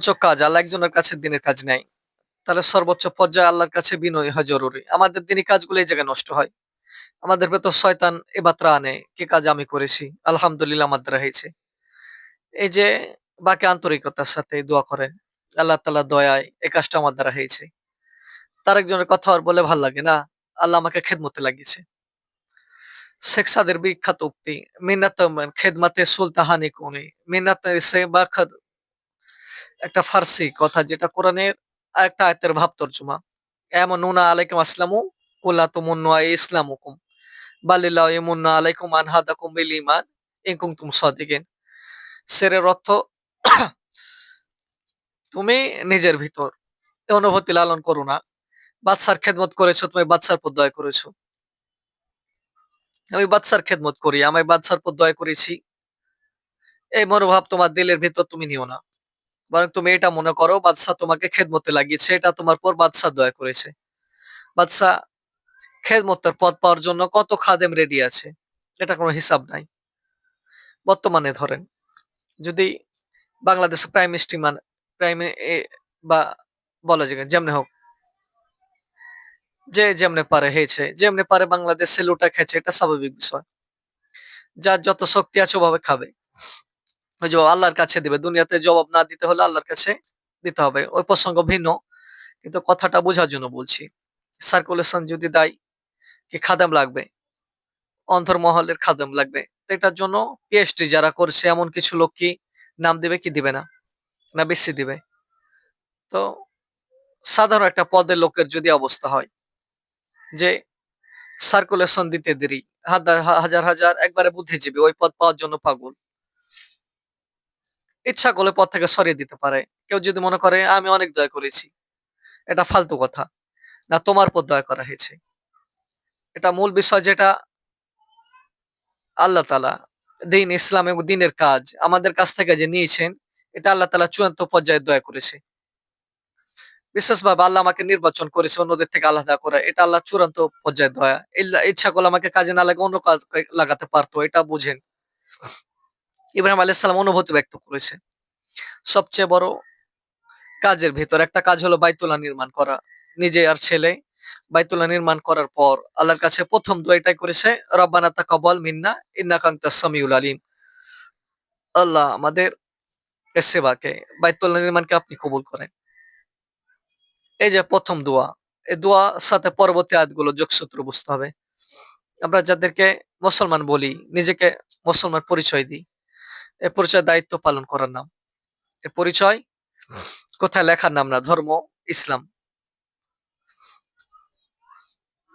কাজ, আল্লাহ একজনের কাছে দিনের কাজ নেই। তাহলে সর্বোচ্চ পর্যায়ে আল্লাহর কাছে বিনয় হয় জরুরি। আমাদের দিনই কাজগুলো এই জায়গায় নষ্ট হয়। আমাদের ভেতর শয়তান এ বাত্রা আনে, কি কাজ আমি করেছি? আলহামদুলিল্লাহ আমার দ্বারা হয়েছে এই যে বাকি আন্তরিকতার সাথে দোয়া করেন, আল্লাহ তালা দয়ায় এ কাজটা আমার দ্বারা হয়েছে। তার একজনের কথা আর বলে ভালো লাগে না। আল্লাহ আমাকে খেদমতে লাগিয়েছে। শেখ সাদের বিখ্যাত উক্তি, মিন্নাত খেদমাতে সুলতাহানি কোনে? মিন্নাত সে বাখাদ একটা ফার্সি কথা যেটা কোরআনের একটা আয়তের ভাব তর্জমা। এমন নুনা আলাইকুম আসলামু কুল্লা তুমুন্নু ইসলামুকুম। বালিল্লাহ ইমুন্না আলাইকুম আনহাদাকুম বিল ইমান ইনকুম তুম সাদিকিন। সেরের অর্থ, তুমি নিজের ভিতর অনুভূতি লালন করো না। বাদশার খেদমত করেছ, তুমি বাদশার পর দয়া করেছ। আমি বাদশার খেদমত করি, আমি বাদশার পর দয়া করেছি। এই মনোভাব তোমার দিলের ভিতর তুমি নিও না। বরং তুমি এটা মনে করো, বাদশাহ তোমাকে খেদমতে লাগিয়েছে, এটা তোমার পর বাদশাহ দয়া করেছে। বাদশাহ, খেদমতের পদ পাওয়ার জন্য কত খাদেম রেডি আছে, এটা কোনো হিসাব নাই। বর্তমানে ধরেন, যদি বাংলাদেশে প্রাইম মিনিস্ট্রি মানে প্রাইম বা বলা যায় যেমনে হোক, যে যেমনে পারে হয়েছে যেমনে পারে বাংলাদেশ সেলুটা খেয়েছে, এটা স্বাভাবিক বিষয়। যার যত শক্তি আছে ওভাবে খাবে। ওই যে আল্লাহর কাছে দিবে। দুনিয়াতে জবাব না দিতে হলে আল্লাহর কাছে দিতে হবে। ওই প্রসঙ্গ ভিন্ন, কিন্তু কথাটা বোঝার জন্য বলছি। সার্কুলেশন যদি দেয়, কি খাদাম লাগবে? অন্তর্মহলের খাদাম লাগবে। এটার জন্য পিএইচডি যারা করছে, এমন কিছু লোক কি নাম দিবে কি দিবে না? না বেশি দিবে? তো সাধারণ একটা পদের লোকের যদি অবস্থা হয়, যে সার্কুলেশন দিতে দেরি হাজার হাজার, একবারে বুদ্ধিজীবী, ওই পদ পাওয়ার জন্য পাগল। ইচ্ছা করলে পদ থেকে সরিয়ে দিতে পারে। কেউ যদি মনে করে, আমি অনেক দয়া করেছি। এটা ফালতু কথা। না, তোমার পর দয়া করা হয়েছে। এটা মূল বিষয় যেটা আল্লাহ তালা দিন ইসলাম এবং দিনের কাজ আমাদের কাছ থেকে যে নিয়েছেন, এটা আল্লাহ তালা চূড়ান্ত পর্যায়ে দয়া করেছে। বিশেষভাবে আল্লাহ আমাকে নির্বাচন করেছে অন্যদের থেকে আলাদা করে। এটা আল্লাহ চূড়ান্ত পর্যায়ে দয়া। ইচ্ছা করলে আমাকে কাজে না লাগে অন্য কাজ লাগাতে পারতো, এটা বুঝেন। ইব্রাহিম আলাইসালাম অনুভূতি ব্যক্ত করেছে। সবচেয়ে বড় কাজের ভেতর একটা কাজ হলো বাইতুল্লাহ নির্মাণ করা। নিজে আর ছেলে বাইতুল্লাহ নির্মাণ করার পর আল্লাহর কাছে প্রথম দোয়াটাই করেছে, রব্বানা তাকাবল মিন্না ইন্না কান্তা সামিউল আলিম। আল্লাহ আমাদের সেবাকে, বাইতুল্লাহ নির্মাণকে আপনি কবুল করেন। এই যে প্রথম দোয়া, এই দোয়া সাথে পরবর্তী আয়াতগুলো যোগসূত্র বুঝতে হবে। আমরা যাদেরকে মুসলমান বলি, নিজেকে মুসলমান পরিচয় দিই। এ পরিচয় দায়িত্ব পালন করার নাম। এ পরিচয় কোথায় লেখার নাম না ধর্ম ইসলাম।